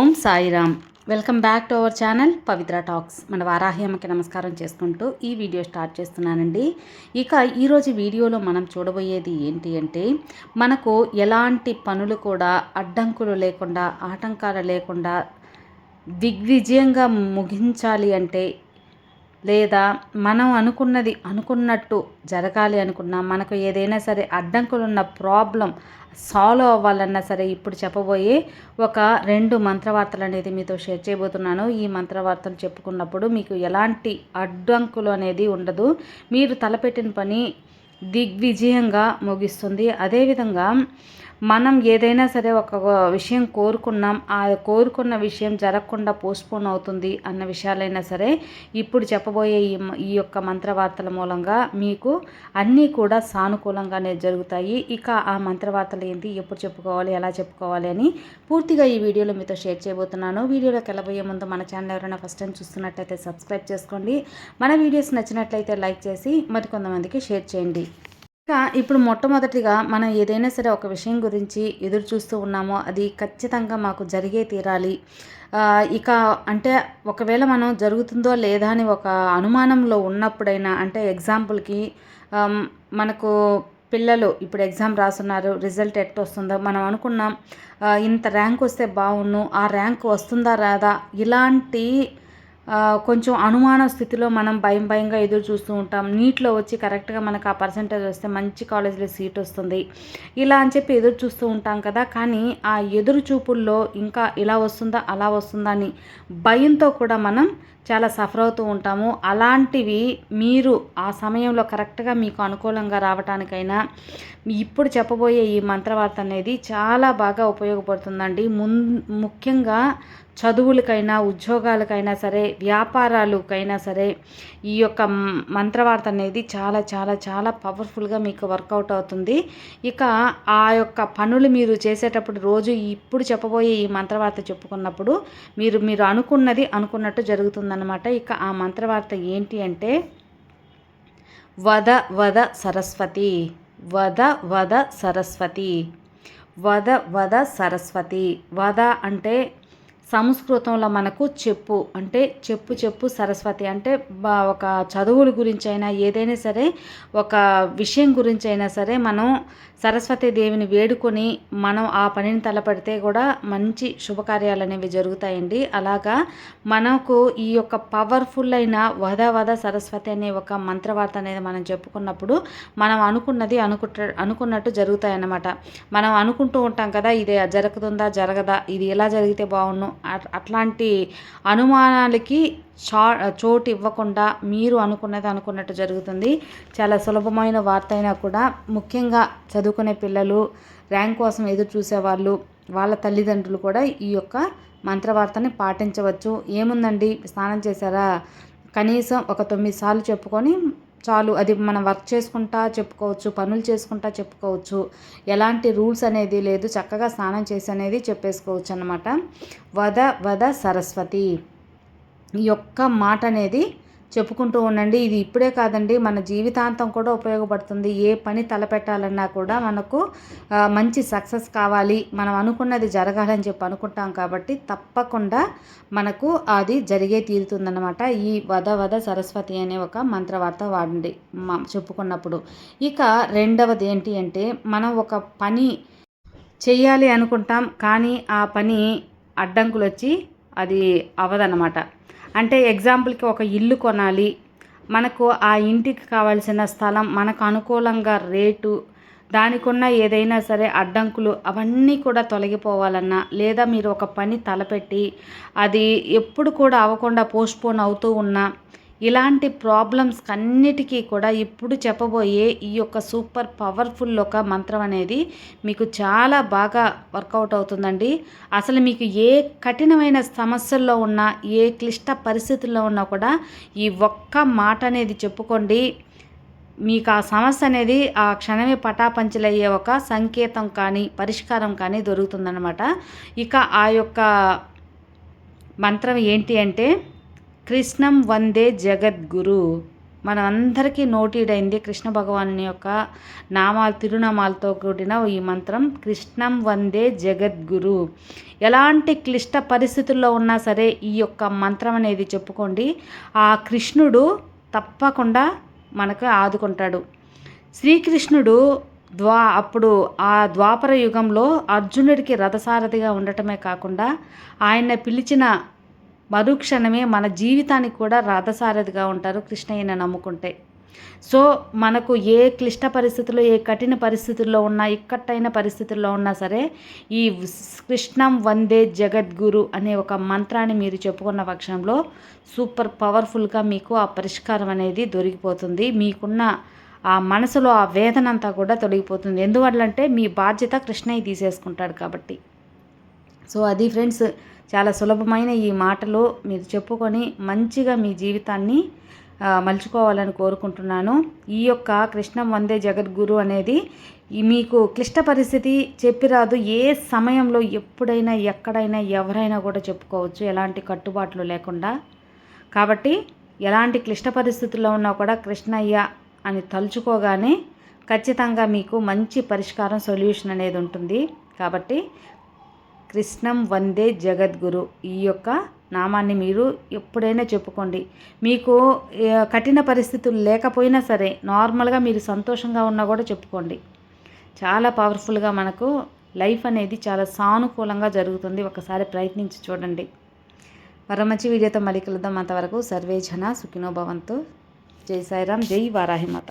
Om Sairam. Welcome back to our channel Pavitra talks. మన వారాహ్యమ్మకి నమస్కారం చేసుకుంటూ ఈ వీడియో స్టార్ట్ చేస్తున్నానండి. ఇక ఈరోజు వీడియోలో మనం చూడబోయేది ఏంటి అంటే మనకు ఎలాంటి పనులు కూడా అడ్డంకులు లేకుండా ఆటంకాలు లేకుండా దిగ్విజయంగా ముగించాలి అంటే లేదా మనం అనుకున్నది అనుకున్నట్టు జరగాలి అనుకున్నా మనకు ఏదైనా సరే అడ్డంకులున్న ప్రాబ్లం సాల్వ్ అవ్వాలన్నా సరే ఇప్పుడు చెప్పబోయే ఒక రెండు మంత్రవార్తలు అనేది మీతో షేర్ చేయబోతున్నాను. ఈ మంత్రవార్తలు చెప్పుకున్నప్పుడు మీకు ఎలాంటి అడ్డంకులు అనేది ఉండదు. మీరు తలపెట్టిన పని దిగ్విజయంగా ముగిస్తుంది. అదేవిధంగా మనం ఏదైనా సరే ఒక విషయం కోరుకున్నాం ఆ కోరుకున్న విషయం జరగకుండా పోస్ట్పోన్ అవుతుంది అన్న విషయాలైనా సరే ఇప్పుడు చెప్పబోయే ఈ ఈ యొక్క మంత్రవార్తల మూలంగా మీకు అన్నీ కూడా సానుకూలంగానే జరుగుతాయి. ఇక ఆ మంత్రవార్తలు ఏంటి ఎప్పుడు చెప్పుకోవాలి ఎలా చెప్పుకోవాలి అని పూర్తిగా ఈ వీడియోలో మీతో షేర్ చేయబోతున్నాను. వీడియోలోకి వెళ్ళబోయే ముందు మన ఛానల్ ఎవరైనా ఫస్ట్ టైం చూస్తున్నట్లయితే సబ్స్క్రైబ్ చేసుకోండి. మన వీడియోస్ నచ్చినట్లయితే లైక్ చేసి మరికొంతమందికి షేర్ చేయండి. ఇంకా ఇప్పుడు మొట్టమొదటిగా మనం ఏదైనా సరే ఒక విషయం గురించి ఎదురు చూస్తూ ఉన్నామో అది ఖచ్చితంగా మాకు జరిగే తీరాలి. ఇక అంటే ఒకవేళ మనం జరుగుతుందో లేదా అని ఒక అనుమానంలో ఉన్నప్పుడైనా అంటే ఎగ్జాంపుల్కి మనకు పిల్లలు ఇప్పుడు ఎగ్జామ్ రాస్తున్నారు రిజల్ట్ ఎట్ వస్తుందో మనం అనుకున్నాం ఇంత ర్యాంక్ వస్తే బాగుండు ఆ ర్యాంక్ వస్తుందా రాదా? ఇలాంటి కొంచెం అనుమాన స్థితిలో మనం భయం భయంగా ఎదురు చూస్తూ ఉంటాం. నీట్లో వచ్చి కరెక్ట్గా మనకు ఆ పర్సంటేజ్ వస్తే మంచి కాలేజీలో సీట్ వస్తుంది. ఇలా అని చెప్పి ఎదురు చూస్తూ ఉంటాం కదా. కానీ ఆ ఎదురు చూపుల్లో ఇంకా ఇలా వస్తుందా అలా వస్తుందా అని భయంతో కూడా మనం చాలా సఫర్ అవుతూ ఉంటాము. అలాంటివి మీరు ఆ సమయంలో కరెక్ట్గా మీకు అనుకూలంగా రావటానికైనా ఇప్పుడు చెప్పబోయే ఈ మంత్రవార్త అనేది చాలా బాగా ఉపయోగపడుతుందండి. ముం ముఖ్యంగా చదువులకైనా ఉద్యోగాలకైనా సరే వ్యాపారాలకైనా సరే ఈ యొక్క మంత్రవార్త అనేది చాలా చాలా చాలా పవర్ఫుల్గా మీకు వర్కౌట్ అవుతుంది. ఇక ఆ యొక్క పనులు మీరు చేసేటప్పుడు రోజు ఇప్పుడు చెప్పబోయే ఈ మంత్రవార్త చెప్పుకున్నప్పుడు మీరు మీరు అనుకున్నది అనుకున్నట్టు అనమాట ఇక ఆ మంత్రవార్త ఏంటి అంటే వద వద సరస్వతి వద వద సరస్వతి వద వద సరస్వతి. వద అంటే సంస్కృతంలో మనకు చెప్పు అంటే చెప్పు చెప్పు సరస్వతి అంటే ఒక చదువుల గురించి అయినా ఏదైనా సరే ఒక విషయం గురించి అయినా సరే మనం సరస్వతి దేవిని వేడుకొని మనం ఆ పనిని తలపడితే కూడా మంచి శుభకార్యాలు అనేవి జరుగుతాయండి. అలాగా మనకు ఈ యొక్క పవర్ఫుల్ అయిన వద వద సరస్వతి అనే ఒక మంత్రవార్త అనేది మనం చెప్పుకున్నప్పుడు మనం అనుకున్నది అనుకుంట అనుకున్నట్టు జరుగుతాయన్నమాట. మనం అనుకుంటూ ఉంటాం కదా ఇది జరుగుతుందా జరగదా ఇది ఎలా జరిగితే బాగుండు అట్లాంటి అనుమానాలకి చా చోటు ఇవ్వకుండా మీరు అనుకున్నది అనుకున్నట్టు జరుగుతుంది. చాలా సులభమైన వార్త అయినా కూడా ముఖ్యంగా చదువుకునే పిల్లలు ర్యాంక్ కోసం ఎదురు చూసేవాళ్ళు వాళ్ళ తల్లిదండ్రులు కూడా ఈ యొక్క మంత్రవార్తని పాటించవచ్చు. ఏముందండి? స్నానం చేశారా? కనీసం ఒక తొమ్మిది సార్లు చెప్పుకొని చాలు అది మనం వర్క్ చేసుకుంటా చెప్పుకోవచ్చు పనులు చేసుకుంటా చెప్పుకోవచ్చు. ఎలాంటి రూల్స్ అనేది లేదు చక్కగా స్నానం చేసి అనేది చెప్పేసుకోవచ్చు అనమాట వద వద సరస్వతి. ఈ యొక్క మాట అనేది చెప్పుకుంటూ ఉండండి. ఇది ఇప్పుడే కాదండి. మన జీవితాంతం కూడా ఉపయోగపడుతుంది. ఏ పని తలపెట్టాలన్నా కూడా మనకు మంచి సక్సెస్ కావాలి. మనం అనుకున్నది జరగాలని చెప్పి అనుకుంటాం కాబట్టి తప్పకుండా మనకు అది జరిగే తీరుతుందన్నమాట. ఈ వద వద సరస్వతి అనే ఒక మంత్రవార్త వాడండి. చెప్పుకున్నప్పుడు. ఇక రెండవది ఏంటి అంటే మనం ఒక పని చేయాలి అనుకుంటాం కానీ ఆ పని అడ్డంకులు వచ్చి అది అవదనమాట అంటే ఎగ్జాంపుల్కి ఒక ఇల్లు కొనాలి. మనకు ఆ ఇంటికి కావాల్సిన స్థలం మనకు అనుకూలంగా రేటు దానికున్న ఏదైనా సరే అడ్డంకులు అవన్నీ కూడా తొలగిపోవాలన్నా లేదా మీరు ఒక పని తలపెట్టి అది ఎప్పుడు కూడా అవ్వకుండా పోస్ట్పోన్ అవుతూ ఉన్నా ఇలాంటి ప్రాబ్లమ్స్ అన్నిటికీ కూడా ఇప్పుడు చెప్పబోయే ఈ యొక్క సూపర్ పవర్ఫుల్ ఒక మంత్రం అనేది మీకు చాలా బాగా వర్కౌట్ అవుతుందండి. అసలు మీకు ఏ కఠినమైన సమస్యల్లో ఉన్నా ఏ క్లిష్ట పరిస్థితుల్లో ఉన్నా కూడా ఈ ఒక్క మాట అనేది చెప్పుకోండి. మీకు ఆ సమస్య అనేది ఆ క్షణమే పటాపంచలయ్యే ఒక సంకేతం కానీ పరిష్కారం కానీ దొరుకుతుందన్నమాట. ఇక ఆ యొక్క మంత్రం ఏంటి అంటే కృష్ణం వందే జగద్గురు. మన అందరికీ నోటీడ్ అయింది కృష్ణ భగవాను యొక్క నామాలు తిరునామాలతో కూడిన ఈ మంత్రం కృష్ణం వందే జగద్గురు. ఎలాంటి క్లిష్ట పరిస్థితుల్లో ఉన్నా సరే ఈ యొక్క మంత్రం అనేది చెప్పుకోండి. ఆ కృష్ణుడు తప్పకుండా మనకు ఆదుకుంటాడు. శ్రీకృష్ణుడు ద్వా అప్పుడు ఆ ద్వాపర యుగంలో అర్జునుడికి రథసారథిగా ఉండటమే కాకుండా ఆయన పిలిచిన మరుక్షణమే మన జీవితానికి కూడా రథసారథిగా ఉంటారు కృష్ణయ్యని నమ్ముకుంటే. సో మనకు ఏ క్లిష్ట పరిస్థితుల్లో ఏ కఠిన పరిస్థితుల్లో ఉన్నా ఇక్కట్టైన పరిస్థితుల్లో ఉన్నా సరే ఈ కృష్ణం వందే జగద్గురు అనే ఒక మంత్రాన్ని మీరు చెప్పుకున్న పక్షంలో సూపర్ పవర్ఫుల్గా మీకు ఆ పరిష్కారం అనేది దొరికిపోతుంది. మీకున్న ఆ మనసులో ఆ వేదన అంతా కూడా తొలగిపోతుంది. ఎందువల్లంటే మీ బాధ్యత కృష్ణయ్య తీసేసుకుంటాడు కాబట్టి. సో అది ఫ్రెండ్స్ చాలా సులభమైన ఈ మాటలు మీరు చెప్పుకొని మంచిగా మీ జీవితాన్ని మలుచుకోవాలని కోరుకుంటున్నాను. ఈ యొక్క కృష్ణం వందే జగద్గురు అనేది మీకు క్లిష్ట పరిస్థితి చెప్పిరాదు ఏ సమయంలో ఎప్పుడైనా ఎక్కడైనా ఎవరైనా కూడా చెప్పుకోవచ్చు ఎలాంటి కట్టుబాట్లు లేకుండా. కాబట్టి ఎలాంటి క్లిష్ట పరిస్థితుల్లో ఉన్నా కూడా కృష్ణయ్య అని తలుచుకోగానే ఖచ్చితంగా మీకు మంచి పరిష్కారం సొల్యూషన్ అనేది ఉంటుంది. కాబట్టి కృష్ణం వందే జగద్గురు. ఈ యొక్క నామాన్ని మీరు ఎప్పుడైనా చెప్పుకోండి. మీకు కఠిన పరిస్థితులు లేకపోయినా సరే నార్మల్గా మీరు సంతోషంగా ఉన్నా కూడా చెప్పుకోండి. చాలా పవర్ఫుల్గా మనకు లైఫ్ అనేది చాలా సానుకూలంగా జరుగుతుంది. ఒకసారి ప్రయత్నించి చూడండి. మరో మంచి వీడియోతో మళ్ళీ కలుద్దాం. అంతవరకు సర్వే జన జై సాయిరామ్. జై వారాహిమాత.